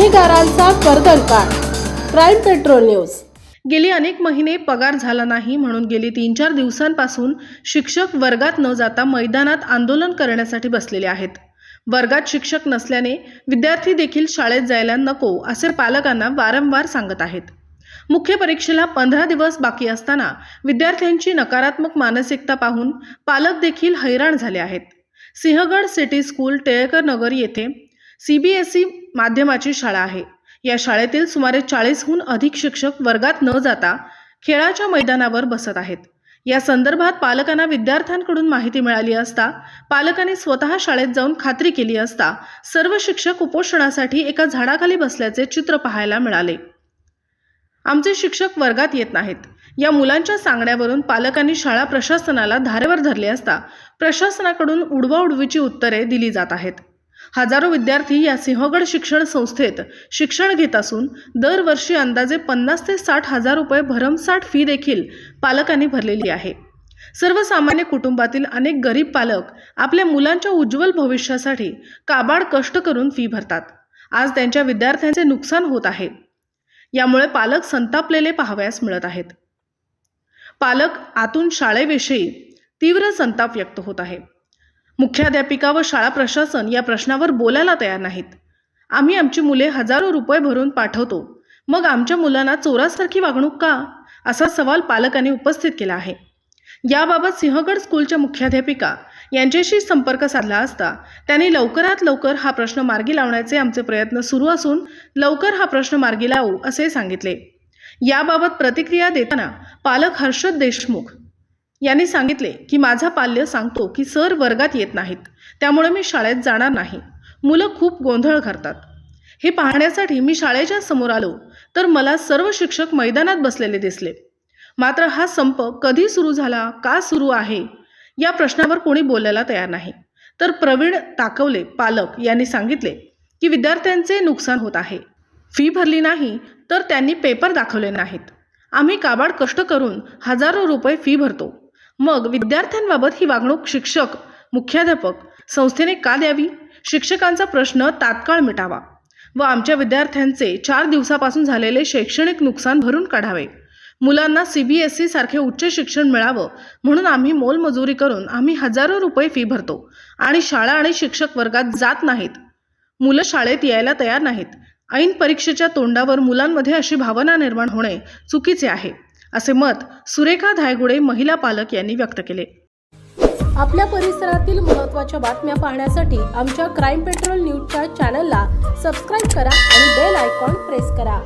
कर कर्दनकाळ crime petrol news. गेली अनेक महिने पगार झाला नाही म्हणून गेली तीन चार दिवसांपासून शिक्षक वर्गात न जाता मैदानात आंदोलन करण्यासाठी बसलेले आहेत. वर्गात शिक्षक नसल्याने विद्यार्थी देखील शाळेत जायला नको असे पालकांना वारंवार सांगत आहेत. मुख्य परीक्षेला पंधरा दिवस बाकी असताना विद्यार्थ्यांची नकारात्मक मानसिकता पाहून पालक देखील हैराण झाले आहेत. सिंहगड सिटी स्कूल टिळेकर नगर येथे सी बी एस ई माध्यमाची शाळा आहे. या शाळेतील सुमारे चाळीसहून अधिक शिक्षक वर्गात न जाता खेळाच्या मैदानावर बसत आहेत. या संदर्भात पालकांना विद्यार्थ्यांकडून माहिती मिळाली असता पालकांनी स्वतः शाळेत जाऊन खात्री केली असता सर्व शिक्षक उपोषणासाठी एका झाडाखाली बसल्याचे चित्र पाहायला मिळाले. आमचे शिक्षक वर्गात येत नाहीत. या मुलांच्या सांगण्यावरून पालकांनी शाळा प्रशासनाला धारेवर धरले असता प्रशासनाकडून उडवाउडवीची उत्तरे दिली जात आहेत. हजारो विद्यार्थी या सिंहगड शिक्षण संस्थेत शिक्षण घेत असून दरवर्षी अंदाजे पन्नास ते साठ हजार रुपये भरमसाठ फी देखील पालकांनी भरलेली आहे. सर्वसामान्य कुटुंबातील अनेक गरीब पालक आपल्या मुलांच्या उज्ज्वल भविष्यासाठी काबाड कष्ट करून फी भरतात. आज त्यांच्या विद्यार्थ्यांचे नुकसान होत आहे. यामुळे पालक संतापलेले पाहावयास मिळत आहेत. पालक आतून शाळेविषयी तीव्र संताप व्यक्त होत आहे. मुख्याध्यापिका व शाळा प्रशासन या प्रश्नावर बोलायला तयार नाहीत. आम्ही आमची मुले हजारो रुपये भरून पाठवतो. मग आमच्या मुलांना चोरासारखी वागणूक का? असा सवाल पालकांनी उपस्थित केला आहे. याबाबत सिंहगड स्कूलच्या मुख्याध्यापिका यांच्याशी संपर्क साधला असता त्यांनी लवकरात लवकर हा प्रश्न मार्गी लावण्याचे आमचे प्रयत्न सुरू असून लवकर हा प्रश्न मार्गी लावू असे सांगितले. याबाबत प्रतिक्रिया देताना पालक हर्षद देशमुख यांनी सांगितले की माझा पाल्य सांगतो की सर वर्गात येत नाहीत त्यामुळे मी शाळेत जाणार नाही. मुलं खूप गोंधळ करतात हे पाहण्यासाठी मी शाळेच्या समोर आलो तर मला सर्व शिक्षक मैदानात बसलेले दिसले. मात्र हा संप कधी सुरू झाला का सुरू आहे या प्रश्नावर कोणी बोलायला तयार नाही. तर प्रवीण ताकवले पालक यांनी सांगितले की विद्यार्थ्यांचे नुकसान होत आहे. फी भरली नाही तर त्यांनी पेपर दाखवले नाहीत. आम्ही काबाड कष्ट करून हजारो रुपये फी भरतो. मग विद्यार्थ्यांबाबत ही वागणूक शिक्षक मुख्याध्यापक संस्थेने का द्यावी? शिक्षकांचा प्रश्न तात्काळ मिटावा व आमच्या विद्यार्थ्यांचे चार दिवसापासून झालेले शैक्षणिक नुकसान भरून काढावे. मुलांना सी बी एस ई सारखे उच्च शिक्षण मिळावं म्हणून आम्ही मोलमजुरी करून आम्ही हजारो रुपये फी भरतो आणि शाळा आणि शिक्षक वर्गात जात नाहीत. मुलं शाळेत यायला तयार नाहीत. ऐन परीक्षेच्या तोंडावर मुलांमध्ये अशी भावना निर्माण होणे चुकीचे आहे. असे मत सुरेखा धायगुडे महिला पालक यांनी व्यक्त केले. आपल्या परिसरातील महत्त्वाच्या बातम्या पाहण्यासाठी आमच्या क्राईम पेट्रोल न्यूजच्या चॅनलला सबस्क्राईब करा आणि बेल आयकॉन प्रेस करा.